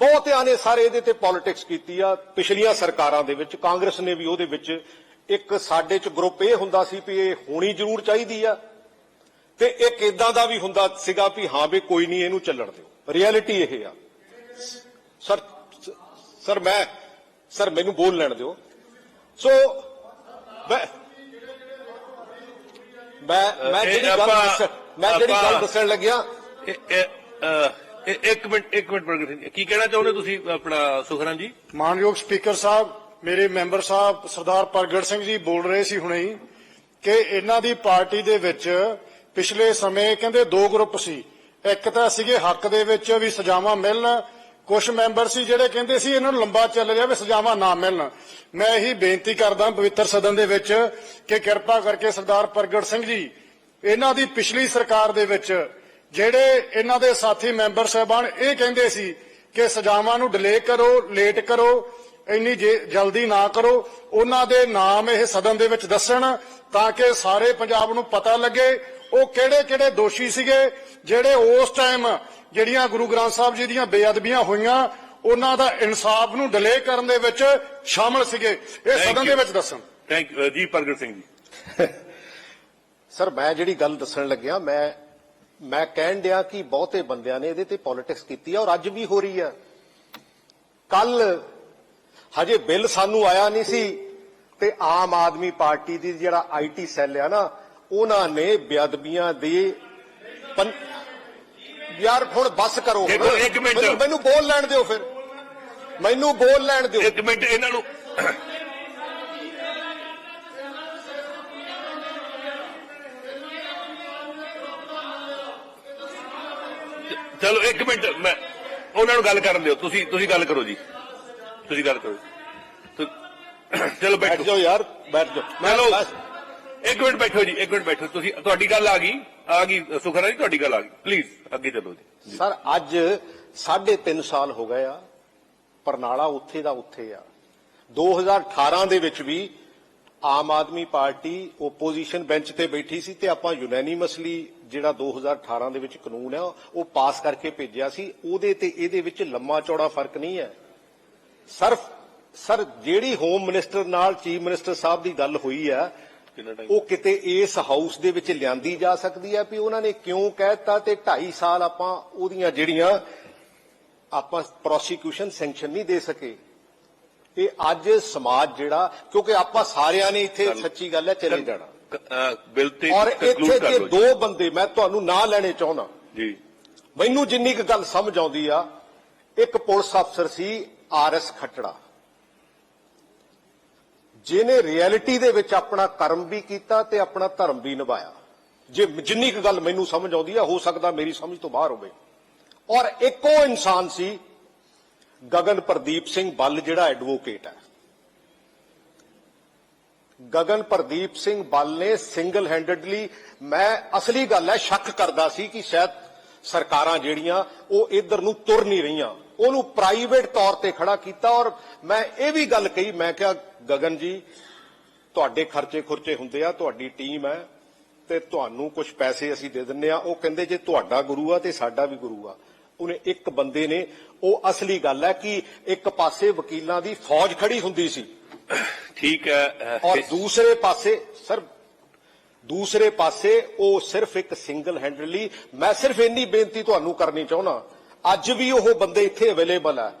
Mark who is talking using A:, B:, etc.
A: ਬਹੁਤਿਆਂ ਨੇ ਸਾਰੇ ਇਹਦੇ ਤੇ ਪੋਲਿਟਿਕਸ ਕੀਤੀ ਆ। ਪਿਛਲੀਆਂ ਸਰਕਾਰਾਂ ਦੇ ਵਿੱਚ ਕਾਂਗਰਸ ਨੇ ਵੀ ਉਹਦੇ ਵਿੱਚ ਇੱਕ ਸਾਡੇ ਚ ਗਰੁੱਪ ਇਹ ਹੁੰਦਾ ਸੀ ਵੀ ਇਹ ਹੋਣੀ ਜ਼ਰੂਰ ਚਾਹੀਦੀ ਆ। ਤੇ ਇੱਕ ਇਦਾਂ ਦਾ ਵੀ ਹੁੰਦਾ ਸੀਗਾ ਵੀ ਹਾਂ ਵੀ ਕੋਈ ਨਹੀਂ ਇਹਨੂੰ ਚੱਲਣ ਦਿਓ। ਰਿਐਲਿਟੀ ਇਹ ਆ। ਸਰ ਸਰ ਮੈਂ ਸਰ ਮੈਨੂੰ ਬੋਲ ਲੈਣ ਦਿਓ। ਸੋ ਮੈਂ ਮੈਂ ਜਿਹੜੀ ਗੱਲ ਮੈਂ ਜਿਹੜੀ ਗੱਲ ਦੱਸਣ ਲੱਗਿਆ
B: ਇੱਕ ਮਿੰਟ ਇੱਕ ਮਿੰਟ ਪ੍ਰਗਟ ਸਿੰਘ ਜੀ। ਕੀ ਕਹਿਣਾ ਚਾਹੁੰਦੇ ਤੁਸੀਂ ਆਪਣਾ ਸੁਖਰਨ ਜੀ?
C: ਮਾਨਯੋਗ ਸਪੀਕਰ ਸਾਹਿਬ, ਮੇਰੇ ਮੈਂਬਰ ਸਾਹਿਬ ਸਰਦਾਰ ਪ੍ਰਗਟ ਸਿੰਘ ਜੀ ਬੋਲ ਰਹੇ ਸੀ ਹੁਣੇ ਹੀ ਕਿ ਇਹਨਾਂ ਦੀ ਪਾਰਟੀ ਦੇ ਵਿੱਚ ਪਿਛਲੇ ਸਮੇਂ ਕਹਿੰਦੇ ਦੋ ਗਰੁੱਪ ਸੀ। ਇੱਕ ਤਾਂ ਸੀਗੇ ਹੱਕ ਦੇ ਵਿੱਚ ਵੀ ਸਜ਼ਾਵਾਂ ਮਿਲਣ। ਕੁਝ ਮੈਂਬਰ ਸੀ ਜਿਹੜੇ ਕਹਿੰਦੇ ਸੀ ਇਹਨਾਂ ਨੂੰ ਲੰਬਾ ਚੱਲ ਰਿਹਾ ਵੀ ਸਜ਼ਾਵਾਂ ਨਾ ਮਿਲਣ। ਮੈਂ ਇਹੀ ਬੇਨਤੀ ਕਰਦਾ ਪਵਿੱਤਰ ਸਦਨ ਦੇ ਵਿੱਚ ਕਿ ਕਿਰਪਾ ਕਰਕੇ ਸਰਦਾਰ ਪ੍ਰਗਟ ਸਿੰਘ ਜੀ, ਇਹਨਾਂ ਦੀ ਪਿਛਲੀ ਸਰਕਾਰ ਦੇ ਵਿੱਚ ਜਿਹੜੇ ਇਹਨਾਂ ਦੇ ਸਾਥੀ ਮੈਂਬਰ ਸਾਹਿਬਾਨ ਇਹ ਕਹਿੰਦੇ ਸੀ ਕਿ ਸਜ਼ਾਵਾਂ ਨੂੰ ਡਿਲੇ ਕਰੋ ਲੇਟ ਕਰੋ ਇੰਨੀ ਜਲਦੀ ਨਾ ਕਰੋ ਉਹਨਾਂ ਦੇ ਨਾਮ ਇਹ ਸਦਨ ਦੇ ਵਿੱਚ ਦੱਸਣ ਤਾਂ ਕਿ ਸਾਰੇ ਪੰਜਾਬ ਨੂੰ ਪਤਾ ਲੱਗੇ ਉਹ ਕਿਹੜੇ ਕਿਹੜੇ ਦੋਸ਼ੀ ਸੀਗੇ ਜਿਹੜੇ ਉਸ ਟਾਈਮ ਜਿਹੜੀਆਂ ਗੁਰੂ ਗ੍ਰੰਥ ਸਾਹਿਬ ਜੀ ਦੀਆਂ ਬੇਅਦਬੀਆਂ ਹੋਈਆਂ ਉਹਨਾਂ ਦਾ ਇਨਸਾਫ ਨੂੰ ਡਿਲੇ ਕਰਨ ਦੇ ਵਿੱਚ ਸ਼ਾਮਲ ਸੀਗੇ। ਇਹ ਸਦਨ ਦੇ. ਵਿੱਚ ਦੱਸਣ।
B: ਥੈਂਕ ਯੂ ਜੀ ਪ੍ਰਗਟ ਸਿੰਘ ਜੀ।
A: ਸਰ ਮੈਂ ਜਿਹੜੀ ਗੱਲ ਦੱਸਣ ਲੱਗਿਆ ਮੈਂ ਮੈਂ ਕਹਿਣ ਡਿਆ ਕਿ ਬਹੁਤੇ ਬੰਦਿਆਂ ਨੇ ਇਹਦੇ ਤੇ ਪੋਲਿਟਿਕਸ ਕੀਤੀ ਆ ਔਰ ਅੱਜ ਵੀ ਹੋ ਰਹੀ ਆ। ਕੱਲ ਹਜੇ ਬਿੱਲ ਸਾਨੂੰ ਆਇਆ ਨਹੀਂ ਸੀ ਤੇ ਆਮ ਆਦਮੀ ਪਾਰਟੀ ਦੀ ਜਿਹੜਾ ਆਈਟੀ ਸੈੱਲ ਆ ਨਾ ਉਹਨਾਂ ਨੇ ਬੇਅਦਬੀਆਂ ਦੇ ਯਾਰ ਹੁਣ ਬੱਸ ਕਰੋ।
B: ਦੇਖੋ, ਇੱਕ ਮਿੰਟ।
A: ਮੈਨੂੰ- ਮੈਨੂੰ ਬੋਲ ਲੈਣ ਦਿਓ ਫਿਰ। ਮੈਨੂੰ ਬੋਲ ਲੈਣ ਦਿਓ।
B: ਇੱਕ ਮਿੰਟ ਇਹਨਾਂ ਨੂੰ ਚਲੋ ਇੱਕ ਮਿੰਟ ਮੈਂ ਉਹਨਾਂ ਨੂੰ ਗੱਲ ਕਰਨ ਦਿਓ। ਤੁਸੀਂ ਤੁਸੀਂ ਗੱਲ ਕਰੋ ਜੀ। ਤੁਸੀਂ ਗੱਲ ਕਰੋ। ਚਲੋ
A: ਬੈਠ। ਜਾਓ ਯਾਰ ਬੈਠ ਜਾਓ। ਮੈਂ
B: ਚਲੋ ਇੱਕ ਮਿੰਟ ਬੈਠੋ ਜੀ ਇੱਕ ਮਿੰਟ ਬੈਠੋ। ਤੁਸੀਂ ਤੁਹਾਡੀ ਗੱਲ ਆ ਗਈ। ਆ ਗਈ ਸੁਖਰਾ ਜੀ ਤੁਹਾਡੀ ਗੱਲ ਆ ਗਈ। ਪਲੀਜ਼ ਅੱਗੇ ਚੱਲੋ ਜੀ।
A: ਸਰ ਅੱਜ 3.5 ਸਾਲ ਹੋ ਗਏ ਆ। ਪਰਨਾਲਾ ਉੱਥੇ ਦਾ ਉੱਥੇ ਆ। 2018 ਦੇ ਵਿੱਚ ਵੀ Aam Aadmi party opposition bench ਤੇ ਬੈਠੀ ਸੀ ਤੇ ਆਪਾਂ ਯੂਨੈਨਿਮਸਲੀ ਜਿਹੜਾ 2018 ਦੇ ਵਿੱਚ ਕਾਨੂੰਨ ਆ ਉਹ ਪਾਸ ਕਰਕੇ ਭੇਜਿਆ ਸੀ। ਉਹਦੇ ਤੇ ਇਹਦੇ ਵਿੱਚ ਲੰਮਾ ਚੌੜਾ ਫ਼ਰਕ ਨਹੀਂ ਹੈ। ਸਰ ਸਰ ਜਿਹੜੀ ਹੋਮ ਮਿਨਿਸਟਰ ਨਾਲ ਚੀਫ ਮਿਨਿਸਟਰ ਸਾਹਿਬ ਦੀ ਗੱਲ ਹੋਈ ਆ ਉਹ ਕਿਤੇ ਇਸ ਹਾਊਸ ਦੇ ਵਿੱਚ ਲਿਆਂਦੀ ਜਾ ਸਕਦੀ ਹੈ ਵੀ ਉਹਨਾਂ ਨੇ ਕਿਉਂ ਕਹਿਤਾ ਤੇ 2.5 ਸਾਲ ਆਪਾਂ ਉਹਦੀਆਂ ਜਿਹੜੀਆਂ ਆਪਾਂ ਪ੍ਰੋਸੀਕਿਊਸ਼ਨ ਸੈਂਕਸ਼ਨ ਨਹੀਂ ਦੇ ਸਕੇ। ਇਹ ਅੱਜ ਸਮਾਜ ਜਿਹੜਾ ਕਿਉਂਕਿ ਆਪਾਂ ਸਾਰਿਆਂ ਨੇ ਇੱਥੇ। ਸੱਚੀ ਗੱਲ ਹੈ ਚਲੇ ਜਾਣਾ।
B: ਬਿੱਲ ਤੇ
A: ਔਰ ਇੱਥੇ ਜੀ। ਦੋ ਬੰਦੇ ਮੈਂ ਤੁਹਾਨੂੰ ਨਾਂ ਲੈਣੇ ਚਾਹੁੰਦਾ।
B: ਜੀ।
A: ਮੈਨੂੰ ਜਿੰਨੀ ਕੁ ਗੱਲ ਸਮਝ ਆਉਂਦੀ ਆ ਇੱਕ ਪੁਲਿਸ ਅਫਸਰ ਸੀ ਆਰ ਐਸ ਖੱਟੜਾ। ਜਿਹਨੇ ਰਿਐਲਿਟੀ ਦੇ ਵਿੱਚ ਆਪਣਾ ਕਰਮ ਵੀ ਕੀਤਾ ਤੇ ਆਪਣਾ ਧਰਮ ਵੀ ਨਿਭਾਇਆ। ਜੇ ਜਿੰਨੀ ਕੁ ਗੱਲ ਮੈਨੂੰ ਸਮਝ ਆਉਂਦੀ ਆ ਹੋ ਸਕਦਾ ਮੇਰੀ ਸਮਝ ਤੋਂ ਬਾਹਰ ਹੋਵੇ। ਔਰ ਇੱਕੋ ਇਨਸਾਨ ਸੀ ਗਗਨ ਪ੍ਰਦੀਪ ਸਿੰਘ ਬੱਲ ਜਿਹੜਾ ਐਡਵੋਕੇਟ ਹੈ। ਗਗਨ ਪ੍ਰਦੀਪ ਸਿੰਘ ਬੱਲ ਨੇ ਸਿੰਗਲ ਹੈਂਡਡਲੀ ਮੈਂ ਅਸਲੀ ਗੱਲ ਹੈ, ਸ਼ੱਕ ਕਰਦਾ ਸੀ ਕਿ ਸ਼ਾਇਦ ਸਰਕਾਰਾਂ ਜਿਹੜੀਆਂ, ਉਹ ਇਧਰ ਨੂੰ ਤੁਰ ਨਹੀਂ ਰਹੀਆਂ। ਉਹਨੂੰ ਪ੍ਰਾਈਵੇਟ ਤੌਰ ਤੇ ਖੜਾ ਕੀਤਾ ਔਰ ਮੈਂ ਇਹ ਵੀ ਗੱਲ ਕਹੀ, ਮੈਂ ਕਿਹਾ, ਗਗਨ ਜੀ, ਤੁਹਾਡੇ ਖਰਚੇ ਖੁਰਚੇ ਹੁੰਦੇ ਆ, ਤੁਹਾਡੀ ਟੀਮ ਹੈ ਤੇ ਤੁਹਾਨੂੰ ਕੁਝ ਪੈਸੇ ਅਸੀਂ ਦੇ ਦਿੰਨੇ ਆ। ਉਹ ਕਹਿੰਦੇ, ਜੇ ਤੁਹਾਡਾ ਗੁਰੂ ਆ ਤੇ ਸਾਡਾ ਵੀ ਗੁਰੂ ਆ। ਉਹਨੇ ਇੱਕ ਬੰਦੇ ਨੇ ਉਹ ਅਸਲੀ ਗੱਲ ਹੈ ਕਿ ਇੱਕ ਪਾਸੇ ਵਕੀਲਾਂ ਦੀ ਫੌਜ ਖੜੀ ਹੁੰਦੀ ਸੀ।
B: ਠੀਕ ਹੈ
A: ਔਰ ਦੂਸਰੇ ਪਾਸੇ ਸਰ ਦੂਸਰੇ ਪਾਸੇ ਉਹ ਸਿਰਫ ਇੱਕ ਸਿੰਗਲ ਹੈਂਡਲੀ ਮੈਂ ਸਿਰਫ ਇੰਨੀ ਬੇਨਤੀ ਤੁਹਾਨੂੰ ਕਰਨੀ ਚਾਹੁੰਦਾ ਅੱਜ ਵੀ ਉਹ ਬੰਦੇ ਇੱਥੇ ਅਵੇਲੇਬਲ ਹੈ।